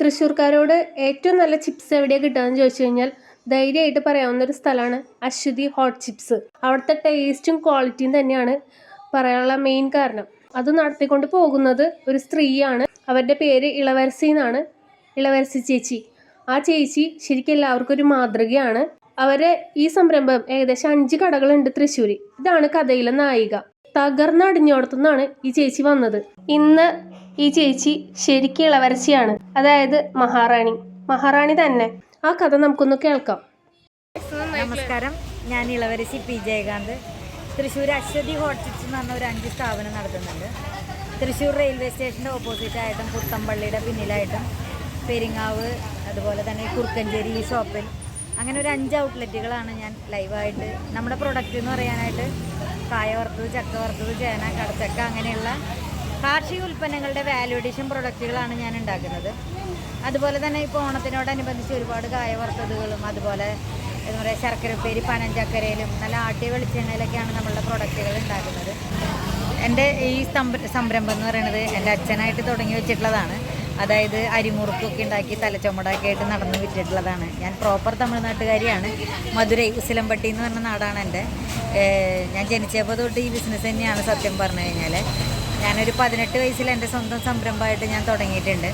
തൃശ്ശൂർക്കാരോട് ഏറ്റവും നല്ല ചിപ്സ് എവിടെയാണ് കിട്ടുകയെന്ന് ചോദിച്ചു കഴിഞ്ഞാൽ ധൈര്യമായിട്ട് പറയാവുന്ന ഒരു സ്ഥലമാണ് അശ്വതി ഹോട്ട് ചിപ്സ് അവിടുത്തെ ടേസ്റ്റും ക്വാളിറ്റിയും തന്നെയാണ് പറയാനുള്ള മെയിൻ കാരണം. അത് നടത്തിക്കൊണ്ട് പോകുന്നത് ഒരു സ്ത്രീയാണ്. അവരുടെ പേര് ഇളവരസി എന്നാണ്. ഇളവരസി ചേച്ചി. ആ ചേച്ചി ശരിക്കും എല്ലാവർക്കും ഒരു മാതൃകയാണ്. അവരെ ഈ സംരംഭം ഏകദേശം അഞ്ച് കടകളുണ്ട് തൃശ്ശൂർ ഇതാണ് കഥയിലെ നായിക. തകർന്നടിഞ്ഞോടത്തുനിന്നാണ് ഈ ചേച്ചി വന്നത്. ഇന്ന് ഈ ചേച്ചി ശരിക്കും ഇളവരച്ചിയാണ് അതായത് മഹാറാണി. മഹാറാണി തന്നെ. ആ കഥ നമുക്കൊന്ന് കേൾക്കാം. നമസ്കാരം. ഞാൻ ഇളവരശി പി ജയകാന്ത്. തൃശ്ശൂർ അശ്വതി ഹോട്ടൽസ് എന്ന് പറഞ്ഞ ഒരു അഞ്ച് സ്ഥാപനം നടത്തുന്നുണ്ട് തൃശ്ശൂർ റെയിൽവേ സ്റ്റേഷന്റെ ഓപ്പോസിറ്റ് ആയിട്ടും പുത്തമ്പള്ളിയുടെ പിന്നിലായിട്ടും പെരിങ്ങാവ് അതുപോലെ തന്നെ കുറുക്കഞ്ചേരി ഈ ഷോപ്പിൽ അങ്ങനെ ഒരു അഞ്ച് ഔട്ട്ലെറ്റുകളാണ് ഞാൻ ലൈവായിട്ട് നമ്മുടെ പ്രൊഡക്റ്റ് എന്ന് പറയാനായിട്ട് കായ വറുത്തത് ചക്ക വറുത്തത് ചേന കടച്ചക്ക അങ്ങനെയുള്ള കാർഷിക ഉൽപ്പന്നങ്ങളുടെ വാല്യൂ പ്രൊഡക്റ്റുകളാണ് ഞാൻ ഉണ്ടാക്കുന്നത്. അതുപോലെ തന്നെ ഇപ്പോൾ ഓണത്തിനോടനുബന്ധിച്ച് ഒരുപാട് കായ അതുപോലെ എന്താ പറയുക ശർക്കര ഉപ്പേരി പനഞ്ചക്കരയിലും നല്ല ആട്ടിയ വെളിച്ചെണ്ണയിലൊക്കെയാണ് നമ്മളുടെ പ്രൊഡക്റ്റുകൾ ഉണ്ടാക്കുന്നത്. എന്റെ ഈ സംരംഭം എന്ന് പറയുന്നത് എന്റെ അച്ഛനായിട്ട് തുടങ്ങി വെച്ചിട്ടുള്ളതാണ്. അതായത് അരിമുറുക്കൊക്കെ ഉണ്ടാക്കി തലച്ചുമടൊക്കെ ആയിട്ട് നടന്ന് വിറ്റിട്ടുള്ളതാണ് ഞാൻ പ്രോപ്പർ തമിഴ്നാട്ടുകാരിയാണ്. മധുരൈ ഉസിലമ്പട്ടി എന്ന് പറഞ്ഞ നാടാണ് എന്റെ. ഞാൻ ജനിച്ചപ്പോൾ തൊട്ട് ഈ ബിസിനസ് തന്നെയാണ് സത്യം പറഞ്ഞു കഴിഞ്ഞാൽ ഞാനൊരു പതിനെട്ട് വയസ്സിൽ എന്റെ സ്വന്തം സംരംഭമായിട്ട് ഞാൻ തുടങ്ങിയിട്ടുണ്ട്.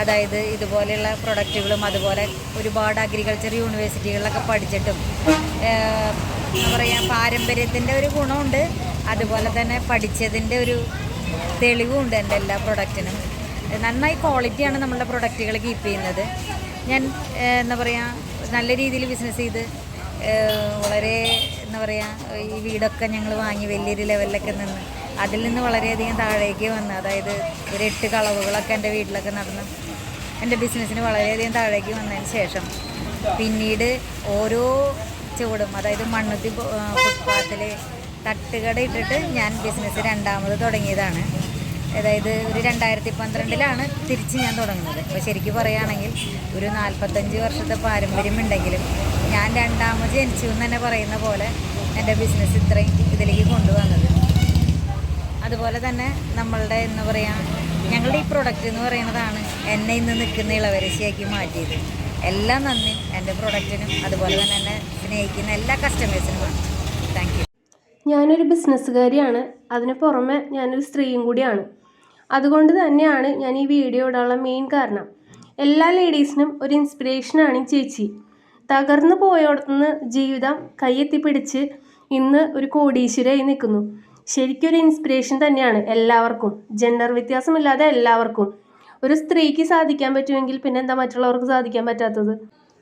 അതായത് ഇതുപോലെയുള്ള പ്രൊഡക്റ്റുകളും അതുപോലെ ഒരുപാട് അഗ്രികൾച്ചർ യൂണിവേഴ്സിറ്റികളിലൊക്കെ പഠിച്ചിട്ടും എന്താ പറയുക പാരമ്പര്യത്തിന്റെ ഒരു ഗുണമുണ്ട്. അതുപോലെ തന്നെ പഠിച്ചതിന്റെ ഒരു തെളിവുമുണ്ട് എന്റെ എല്ലാ പ്രൊഡക്റ്റിനും നന്നായി ക്വാളിറ്റിയാണ് നമ്മളുടെ പ്രൊഡക്റ്റുകൾ കീപ്പ് ചെയ്യുന്നത്. ഞാൻ എന്താ പറയുക നല്ല രീതിയിൽ ബിസിനസ് ചെയ്ത് വളരെ എന്താ പറയുക ഈ വീടൊക്കെ ഞങ്ങൾ വാങ്ങി വലിയൊരു ലെവലിലൊക്കെ നിന്ന് അതിൽ നിന്ന് വളരെയധികം താഴേക്ക് വന്ന് അതായത് ഒരു എട്ട് കളവുകളൊക്കെ എന്റെ വീട്ടിലൊക്കെ നടന്ന് എന്റെ ബിസിനസ്സിന് വളരെയധികം താഴേക്ക് വന്നതിന് ശേഷം പിന്നീട് ഓരോ ചുവടും അതായത് മണ്ണുത്തി ഫുട്പാത്തിൽ തട്ടുകട ഇട്ടിട്ട് ഞാൻ ബിസിനസ് രണ്ടാമത് തുടങ്ങിയതാണ്. അതായത് ഒരു രണ്ടായിരത്തി പന്ത്രണ്ടിലാണ് തിരിച്ച് ഞാൻ തുടങ്ങുന്നത്. അപ്പോൾ ശരിക്കും പറയുകയാണെങ്കിൽ ഒരു നാൽപ്പത്തഞ്ച് വർഷത്തെ പാരമ്പര്യമുണ്ടെങ്കിലും ഞാൻ രണ്ടാമത് ജനിച്ചു എന്ന് തന്നെ പറയുന്ന പോലെ എന്റെ ബിസിനസ് ഇത്രയും ഇതിലേക്ക് കൊണ്ടുവന്നത്. അതുപോലെ തന്നെ നമ്മളുടെ എന്ന് പറയാം ഞങ്ങളുടെ ഈ പ്രൊഡക്റ്റ് എന്ന് പറയുന്നതാണ് എന്നെ ഇന്ന് നിൽക്കുന്ന ഇളവരശിയാക്കി മാറ്റിയത്. എല്ലാം നന്ദി. എന്റെ പ്രൊഡക്റ്റിനും അതുപോലെ തന്നെ എന്നെ സ്നേഹിക്കുന്ന എല്ലാ കസ്റ്റമേഴ്സിനുമാണ് താങ്ക് യു ഞാനൊരു ബിസിനസ്സുകാരിയാണ്. അതിന് പുറമെ ഞാനൊരു സ്ത്രീയും കൂടിയാണ്. അതുകൊണ്ട് തന്നെയാണ് ഞാൻ ഈ വീഡിയോ ഇടാനുള്ള മെയിൻ കാരണം. എല്ലാ ലേഡീസിനും ഒരു ഇൻസ്പിറേഷനാണ് ഈ ചേച്ചി. തകർന്നു പോയോടത്തുനിന്ന് ജീവിതം കൈയെത്തിപ്പിടിച്ച് ഇന്ന് ഒരു കോടീശ്വരയായി നിൽക്കുന്നു. ശരിക്കും ഒരു ഇൻസ്പിറേഷൻ തന്നെയാണ് എല്ലാവർക്കും. ജെൻഡർ വ്യത്യാസമില്ലാതെ എല്ലാവർക്കും. ഒരു സ്ത്രീക്ക് സാധിക്കാൻ പറ്റുമെങ്കിൽ പിന്നെ എന്താ മറ്റുള്ളവർക്ക് സാധിക്കാൻ പറ്റാത്തത്?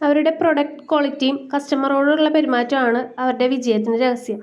അവരുടെ പ്രൊഡക്റ്റ് ക്വാളിറ്റിയും കസ്റ്റമറോടുള്ള പെരുമാറ്റമാണ് അവരുടെ വിജയത്തിന്റെ രഹസ്യം.